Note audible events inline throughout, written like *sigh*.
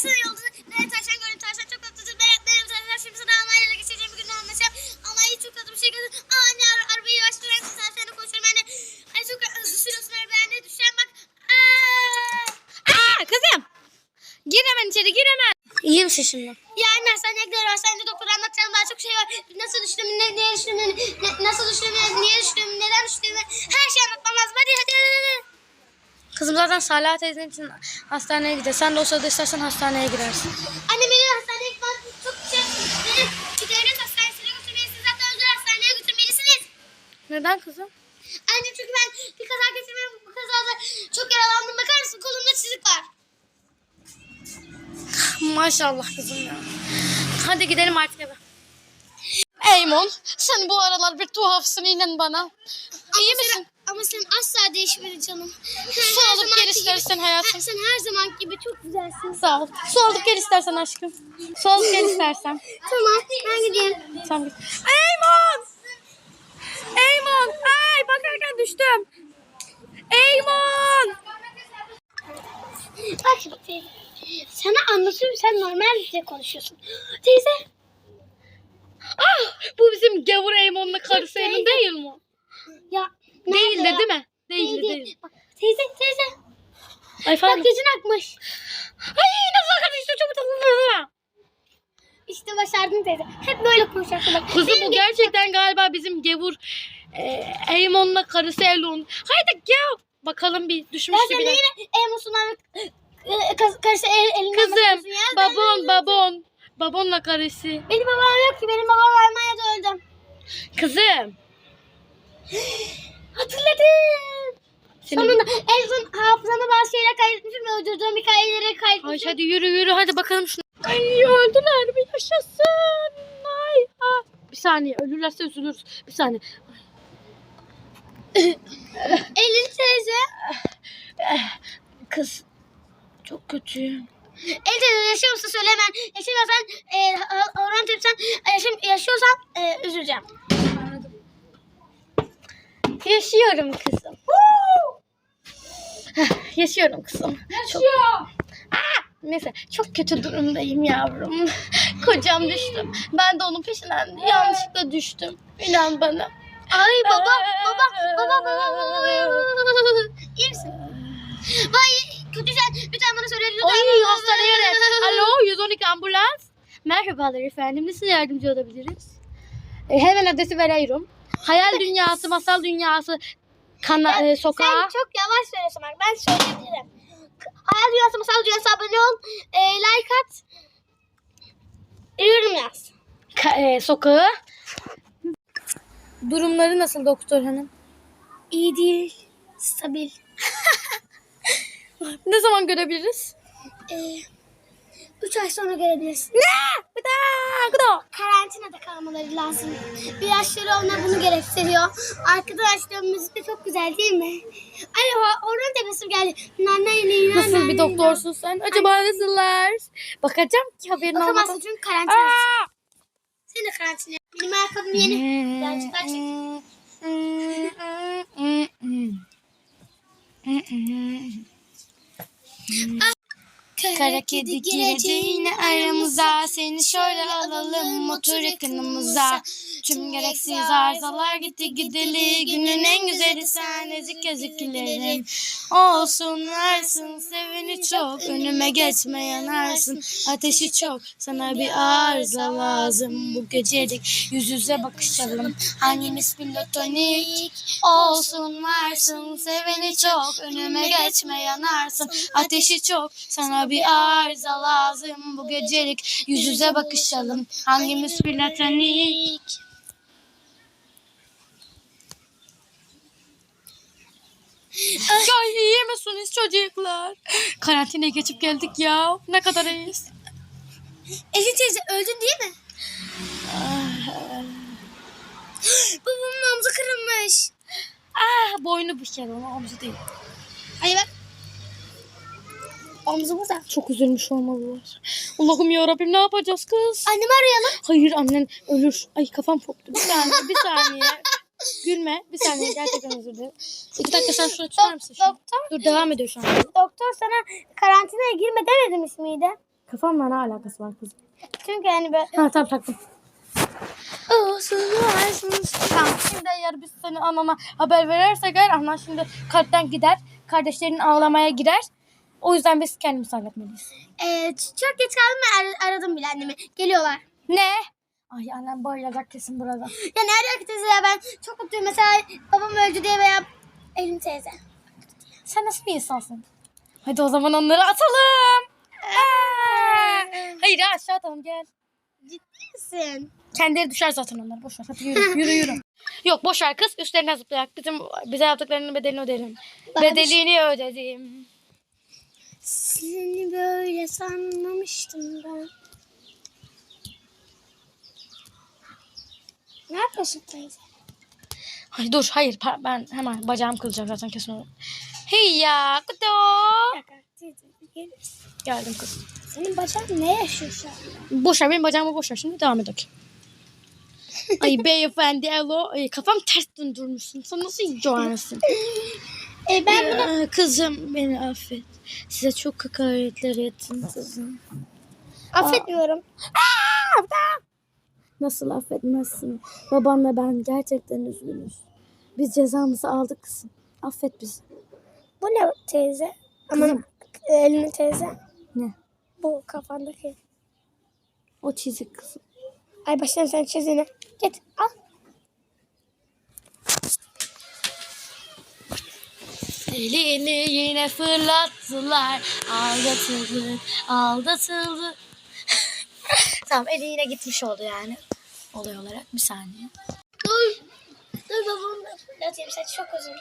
baksana yolda nereye taşan gördüm taşan çok tatlıdır. Benim, benim taşan şimdi sana Almanya'da geçeceğim bir gün anlaşacağım. Almanya'yı çok tatlı bir şey gördüm. Aa anne ara, arabayı yavaştıran sen seninle konuşuyorum anne. Hani çok hızlı sürüyorsun arabayı anne düşen bak. Aa! Aa kızım. Gir hemen içeri gir hemen. İyi misin şimdi? Ya anne hastaneye gidiyorum. Hastanede doktor anlatacağım daha çok şey var. Nasıl düştüm, ne, niye düştüm, ne, ne- nasıl düştüm, ne- niye düştüm. Her şeyi anlatmam lazım. Hadi hadi hadi. hadi. Kızım zaten Salih teyzen için hastaneye gidiyor. Sen de o sırada istersen hastaneye girersin. Anne beni hastaneye gitmem çok şey. Beni bir devlet hastanesine götürmelisiniz. Hatta özel hastaneye götürmelisiniz. Neden kızım? Anne çünkü ben bir kaza geçirmem. Bu kazada çok yaralandım. Bakar mısın kolumda çizik var. Maşallah kızım ya. Hadi gidelim artık eve. Eymon sen bu aralar bir tuhafsın inan bana. İyi misin? Ama sen asla değişmedin canım. Her, Su alıp zamanki gel gibi- istersen hayatım. Sen her zaman gibi çok güzelsin. Sağ ol. Su alıp gel istersen aşkım. Su alıp gel istersen. Tamam ben gideyim. Sen git. Eymon! Eymon! Ay bakarken düştüm. Eymon! Bak şimdi teyze. Sana anlatıyorum sen normal bir şey konuşuyorsun. Teyze. Ah! Bu bizim gavur Eymon'la karısı. Eylül değil mi? Ya. Değil nerede de ya? değil mi? Değil de Değil, değil. Bak, teyze teyze. Ay Bak falan. gözün akmış. Ay nasıl kadar işte çok tatlı. İşte başardın teyze. Hep böyle konuşacaksın bak. Kızım bu ge- gerçekten galiba bizim gavur e, Eymon'la karısı Eylül. Haydi gel. Bakalım bir düşmüştü de de. yine el musundan e, kar- karısı el, elinden Kızım. Ben- babon babon. Babonla karısı. Benim babam yok ki. Benim babam Almanya'da öldü. Kızım. *gasps* Sonunda en son hafızama bazı şeyler kaydetmişim ve uydurduğum hikayeleri Ay kaydetmişim. hadi yürü yürü hadi bakalım şunu. Ay öldüler mi yaşasın. Ay ah. Bir saniye ölürlerse üzülürüz. Bir saniye. *laughs* Elin teyze. Kız çok kötü. El teyze yaşıyor musun söyle hemen. Yaşamıyorsan e, oran tepsen yaşam, yaşıyorsan e, üzüleceğim. Yaşıyorum kızım. Yaşıyorum kızım. Çok... Aa, neyse çok kötü durumdayım yavrum. *laughs* Kocam düştüm. Ben de onun peşinden yanlışlıkla düştüm. İnan bana. Ay baba baba baba baba baba. İyi misin? Vay kötüysen lütfen bana söyle. Lütfen Ay hastaneye ara. Alo 112 ambulans. Merhabalar efendim. Nasıl yardımcı olabiliriz? E, hemen adresi veriyorum. Hayal dünyası, masal dünyası, kana, e, sokağa... Sen çok yavaş söylüyorsun bak ben söyleyebilirim. Hayal Dünyası Masal Dünyası abone ol. E, like at. E, yorum yaz. Ka, e, sokağı. Durumları nasıl doktor hanım? İyi değil. Stabil. *laughs* ne zaman görebiliriz? Eee... 3 ay sonra görebilirsin. Ne? Bir daha, bir daha. Karantinada kalmaları lazım. Bir yaşları onlar bunu gerektiriyor. Arkadaşlarımız da çok güzel değil mi? Anne oranın tepesi geldi. Nanay, nanay, Nasıl bir doktorsun sen? Acaba nasıllar? Bakacağım ki haberin olmadan. Bakamazsın çünkü karantina. Sen de karantina. Benim ayakkabım yeni. Ben çıkar çek. *laughs* Kara kedi gireceğine aramıza. Seni şöyle alalım otur yakınımıza. Tüm gereksiz arızalar gitti gideli Günün en güzeli sen ezik gözüklerim Olsun varsın seveni çok Önüme geçme yanarsın Ateşi çok sana bir arıza lazım. Bu gecelik yüz yüze bakışalım. Hangimiz platonik? Olsun varsın seveni çok Önüme geçme yanarsın Ateşi çok sana bir arıza lazım Bu gecelik yüz yüze bakışalım Hangimiz platonik Ya iyi misiniz çocuklar? Karantinaya geçip geldik ya. Ne kadar iyiyiz. Ezi teyze öldün değil mi? Babamın omzu kırılmış. Ah boynu bir kere ama omzu değil. Ay bak. Omzu burada. Çok üzülmüş olmalılar. Allah'ım yarabbim ne yapacağız kız? Annemi arayalım. Hayır annen ölür. Ay kafam koptu. Bir saniye bir *laughs* saniye. Gülme. Bir saniye gerçekten özür dilerim. İki dakika sen şunu tutar mısın? Şunu? Doktor, Dur devam ediyor şu an. doktor sana karantinaya girme demedim ismiydi. Kafamla ne alakası var kızım? Çünkü hani böyle Ha tamam taktım. Tamam şimdi eğer biz seni anana haber verirsek eğer anan şimdi kalpten gider. Kardeşlerin ağlamaya girer. O yüzden biz kendimiz halletmeliyiz. e, çok geç kaldım ben ar- aradım bile annemi. Geliyorlar. Ne? Ay annem bayılacak kesin burada. Ya nerede teyze ya ben çok mutluyum. Mesela babam öldü diye veya Elin teyze. Sen nasıl bir insansın? Hadi o zaman onları atalım. Aa! Hayır aşağı atalım gel. Ciddi misin? Kendileri düşer zaten onlar. Boş ver. Hadi yürü yürü yürü. *laughs* Yok boş ver kız üstlerine zıplayak. Bizim bize yaptıklarının bedelini ödeyelim. Ben- Bedelini ödedim. Seni böyle sanmamıştım ben. Ne yapıyorsun teyze? Ay dur hayır ben hemen bacağım kılacak zaten kesin olur. Hey ya kutu. Geldim kız. Senin bacağın ne yaşıyor şu an? Boş ver benim bacağımı boş ver şimdi devam edelim. *laughs* Ay beyefendi elo. Ay, kafam ters döndürmüşsün. Sen nasıl *laughs* yiyeceksin? E ben bunu... Aa, kızım beni affet. Size çok hakaretler ettim kızım. Affetmiyorum. Nasıl affetmezsin? Babanla ben gerçekten üzgünüz. Biz cezamızı aldık kızım. Affet bizi. Bu ne teyze? Aman elini teyze. Ne? Bu kafandaki. O çizik kızım. Ay başlayalım sen çizini. Git al. Elini yine fırlattılar. Aldatıldık, aldatıldık. *laughs* tamam eli yine gitmiş oldu yani. Olay olarak bir saniye. Dur. Dur babamı da fırlatayım. Sen çok uzun.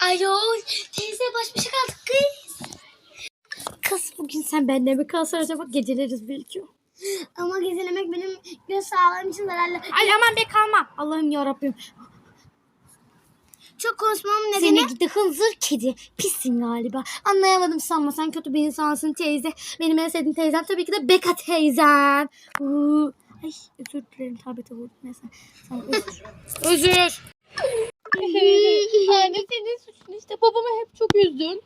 Ayol teyze baş başa kaldık kız. Kız bugün sen benimle mi kalsan acaba geceleriz belki. Ama gezelemek benim göz sağlığım için zararlı. Ay aman be kalma. Allah'ım yarabbim. Çok konuşmamın nedeni Seni gidi hınzır kedi. Pissin galiba. Anlayamadım sanma sen kötü bir insansın teyze. Benim en sevdiğim teyzem tabii ki de Beka teyzem. Uuu. Ay özür dilerim tabete vurdum. Neyse. Tamam, özür. *laughs* özür. *laughs* Anne senin suçun işte babamı hep çok üzdün.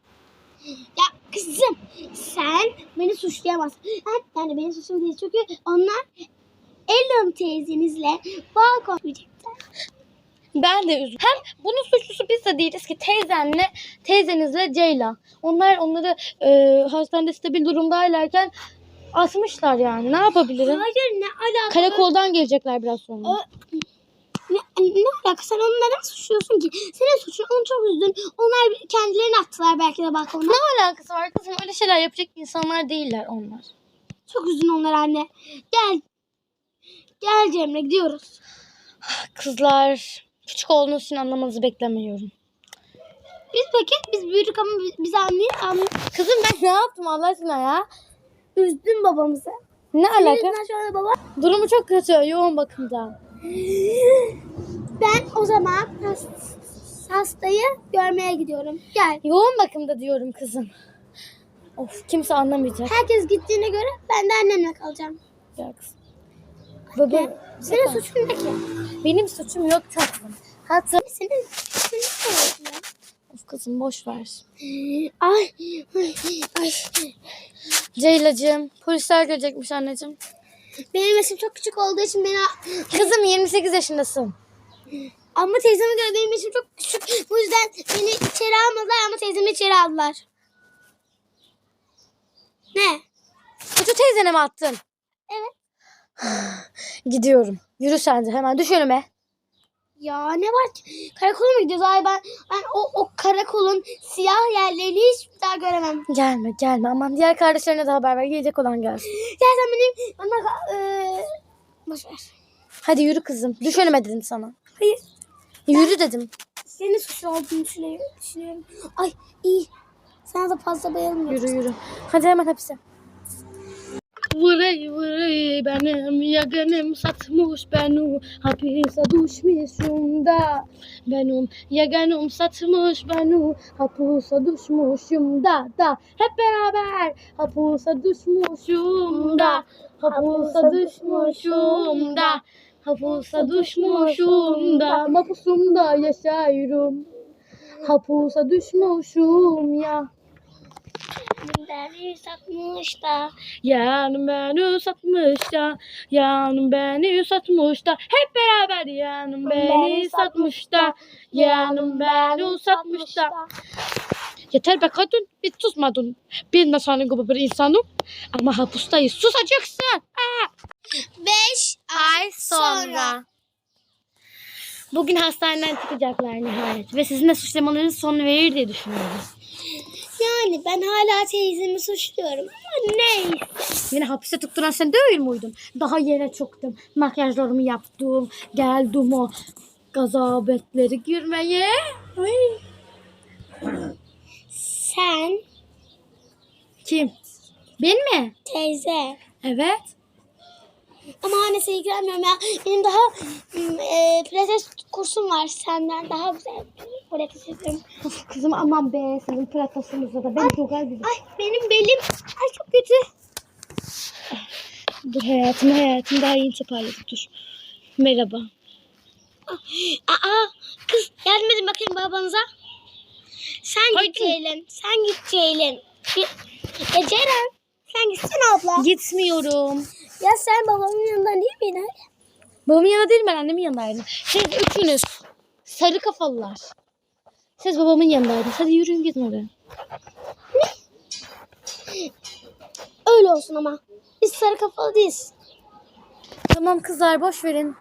ya kızım sen beni suçlayamazsın. Ha, Yani benim suçum değil çünkü onlar Ellen teyzenizle bağ konuşacaklar. Ben de üzüldüm. Hem bunun suçlusu biz de değiliz ki teyzenle, teyzenizle Ceyla. Onlar onları e, hastanede stabil durumdaylarken asmışlar yani. Ne yapabilirim? Hayır ne alaka? Karakoldan gelecekler biraz sonra. O- Ne, ne alaka? Sen onu neden suçluyorsun ki? Senin suçun onu çok üzdün. Onlar kendilerini attılar belki de balkondan. Ne alakası var kızım? Öyle şeyler yapacak insanlar değiller onlar. Çok üzdün onları anne. Gel. Gel Cemre gidiyoruz. Kızlar küçük olduğunuz için anlamanızı beklemiyorum. Biz peki biz büyüdük ama bi- biz anlayız. anlayız. Kızım ben ne yaptım Allah aşkına ya? Üzdün babamızı. Ne alaka? anda baba. Durumu çok kötü. Yoğun bakımda. Ben o zaman has- hastayı görmeye gidiyorum. Gel. Yoğun bakımda diyorum kızım. Of kimse anlamayacak. Herkes gittiğine göre ben de annemle kalacağım. Ya kızım. Baba, Senin suçun ne ki? benim suçum yok tatlım. Hatta Senin suçun ne ya? of kızım boş ver. Ay, ay, ay. Ceylacığım polisler gelecekmiş anneciğim. Benim yaşım çok küçük olduğu için beni... Kızım 28 yaşındasın. Ama teyzeme göre benim yaşım çok küçük. Bu yüzden beni içeri almadılar ama teyzemi içeri aldılar. Ne? Kutu teyzene mi attın? Evet. *sighs* Gidiyorum. Yürü sen de hemen düş önüme. Ya ne var ki? Karakola mı gidiyoruz? Ay ben, ben o, o karakolun siyah yerlerini hiç daha göremem. Gelme gelme aman diğer kardeşlerine de haber ver. Gelecek olan gelsin. Gel sen benim bana eee boş ver. Hadi yürü kızım. Düş önüme dedim sana. Hayır. Yürü dedim. Senin suçlu olduğunu düşünüyorum. düşünüyorum. Ay iyi. Sana da fazla bayılmıyorum. Yürü yürü. Hadi hemen hapise. Vırıy vırıy benim yaganım satmış beni hapise düşmüşüm da. Benim yaganım satmış beni hapise düşmüşüm da da. Hep beraber hapise düşmüşüm da hapise düşmüşüm da hapise düşmüşüm da. Mapusumda yaşıyorum hapise düşmüşüm ya beni satmış da. Yanım beni satmış da, yanım beni satmış da. Hep beraber yanım beni satmış da, yanım beni satmış da. Yeter be kadın, bir susmadın. De senin gibi bir insanım. Ama hapustayız, susacaksın. Beş Ay sonra. Bugün hastaneden çıkacaklar nihayet. Ve sizin de suçlamalarınız son verir diye düşünüyorum. Yani ben hala teyzemi suçluyorum ama neyse. Yine hapiste tutturan sen değil miydin? Daha yere çıktım. Makyajlarımı yaptım. Geldim o gazabetleri girmeye. Ay. Sen Kim? Ben mi? teyze. Evet. Ama annesi ilgilenmiyorum ya. Benim daha mm, e, pilates kursum var senden daha güzel pilates yapıyorum. Kızım aman be sizin platasınızda da ben çok güzel Ay benim belim ay çok kötü. Dur hayatım hayatım daha yeni toparladık dur. Merhaba. Aa kız yardım edin bakayım babanıza. Sen git Haydi. Ceylin. Sen git Ceylin. Ya Ceren sen gitsene abla. Gitmiyorum. Ya sen babamın yanında değil miydin? Babamın yanında değil ben annemin yanındaydım. Siz üçünüz sarı kafalılar. Siz babamın yanındaydınız. Hadi yürüyün gidin oraya. Öyle olsun ama. Biz sarı kafalı değiliz. Tamam kızlar boş verin.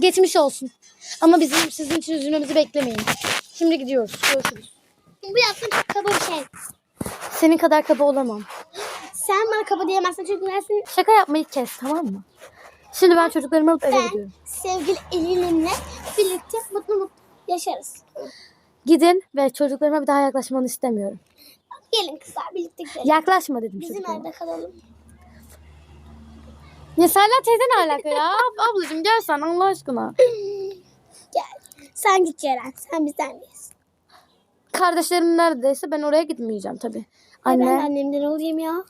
Geçmiş olsun. Ama bizim sizin için üzülmemizi beklemeyin. Şimdi gidiyoruz. Görüşürüz. Bu yaptığın çok kaba bir şey. Senin kadar kaba olamam. Sen bana kaba diyemezsin çünkü ben senin Şaka yapmayı kes tamam mı? Şimdi ben çocuklarımı alıp eve gidiyorum. sevgili Elin'le birlikte mutlu mutlu yaşarız. Gidin ve çocuklarıma bir daha yaklaşmanı istemiyorum. Gelin kızlar birlikte gidelim. Yaklaşma dedim Bizim çocuklarıma. evde kalalım. Ya Serla teyze ne alaka ya? Ablacığım gel sen Allah aşkına. *clears throat* Gel. Sen git Ceren. Sen bizden değilsin. Kardeşlerim neredeyse ben oraya gitmeyeceğim tabii. Ay ben de Anne. annemden olayım ya.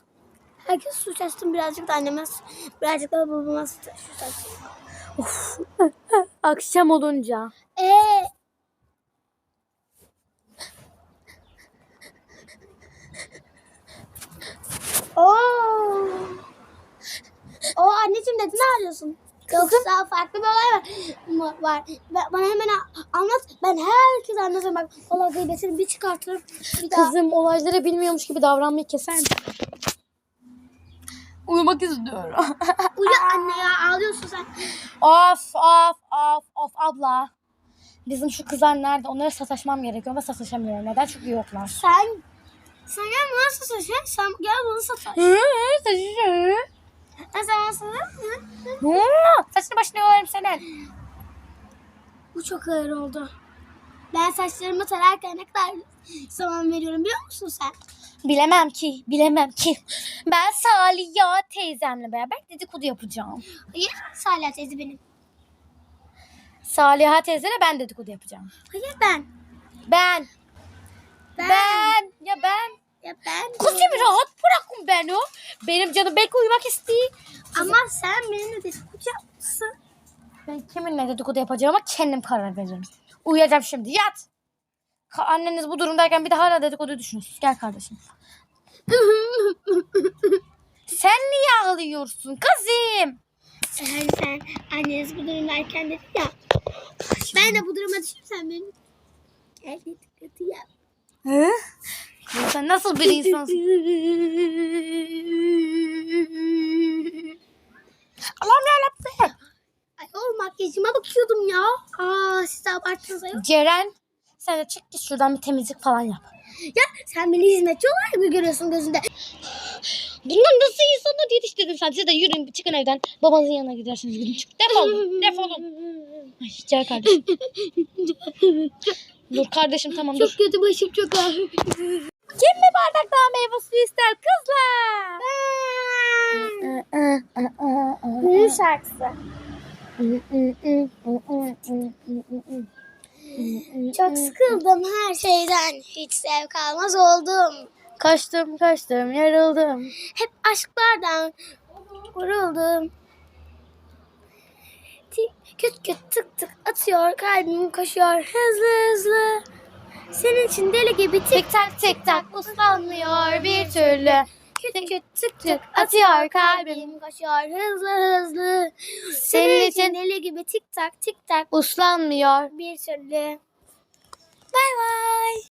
Herkes suç açtım. Birazcık da anneme, birazcık da babama suç açtım. *laughs* Akşam olunca. Eee? Oo. Oo anneciğim dedi ne arıyorsun? Yoksa farklı bir olay var. var. Bana hemen anlat. Ben herkese anlatırım. Bak olay gıybetini bir çıkartırım. Bir daha. Kızım olayları bilmiyormuş gibi davranmayı keser misin? Uyumak istiyorum. *laughs* Uyu anne ya ağlıyorsun sen. of of of of abla. Bizim şu kızlar nerede? Onlara sataşmam gerekiyor ama sataşamıyorum. Neden? Çünkü yoklar. Sen sen gel bana sataş. Sen gel bana sataş. Hı, sataşıyorum. Ben sana sataş. Hı, Saçını başını yolarım senin. Bu çok ağır oldu. Ben saçlarımı tararken ne kadar zaman veriyorum biliyor musun sen? Bilemem ki, bilemem ki. Ben Saliha teyzemle beraber dedikodu yapacağım. Hayır, Salih teyze benim. Saliha teyzeyle ben dedikodu yapacağım. Hayır ben. Ben, Ben. ben, ya ben. Ya ben. Kızım rahat bırakın beni. Benim canım belki uyumak istiyor. Ama sen benimle dedikodu yapmışsın. Ben kiminle dedikodu yapacağıma kendim karar veririm. Uyuyacağım şimdi yat. Anneniz bu durumdayken bir de hala dedikodu düşünüyorsunuz. Gel kardeşim. *laughs* Sen niye ağlıyorsun kızım? Hani sen anneniz bu durumdayken dedin ya. Ben de bu duruma düşürsem benim. Gel dedikodu yap. Ya Sen nasıl bir insansın? *laughs* Allah'ım yarabbim. Ay o makyajıma bakıyordum ya. Aa siz abarttınız ayol. Ceren sen de çık git şuradan bir temizlik falan yap. Ya sen beni hizmetçi olarak mı görüyorsun gözünde? Bunlar nasıl insanlar yetiştirdin sen? Siz de yürüyün çıkın evden. Babanızın yanına gidersiniz gidin çık. Defolun defolun. Ay, gel kardeşim. *laughs* dur kardeşim tamam dur. Çok kötü başım çok ağrıyor. Kim bir bardak daha meyve suyu ister kızlar? Düğün şarkısı. Çok sıkıldım her şeyden. Hiç zevk almaz oldum. Kaçtım kaçtım yarıldım. Hep aşklardan vuruldum. Küt küt tık tık atıyor kalbim koşuyor hızlı hızlı. Senin için deli gibi Tik tak tik tak uslanmıyor bir türlü. Küt tık tık atıyor kalbim. koşuyor hızlı hızlı. Senin için deli gibi tik tak tik tak Uslanmıyor. bir türlü. Bay bay.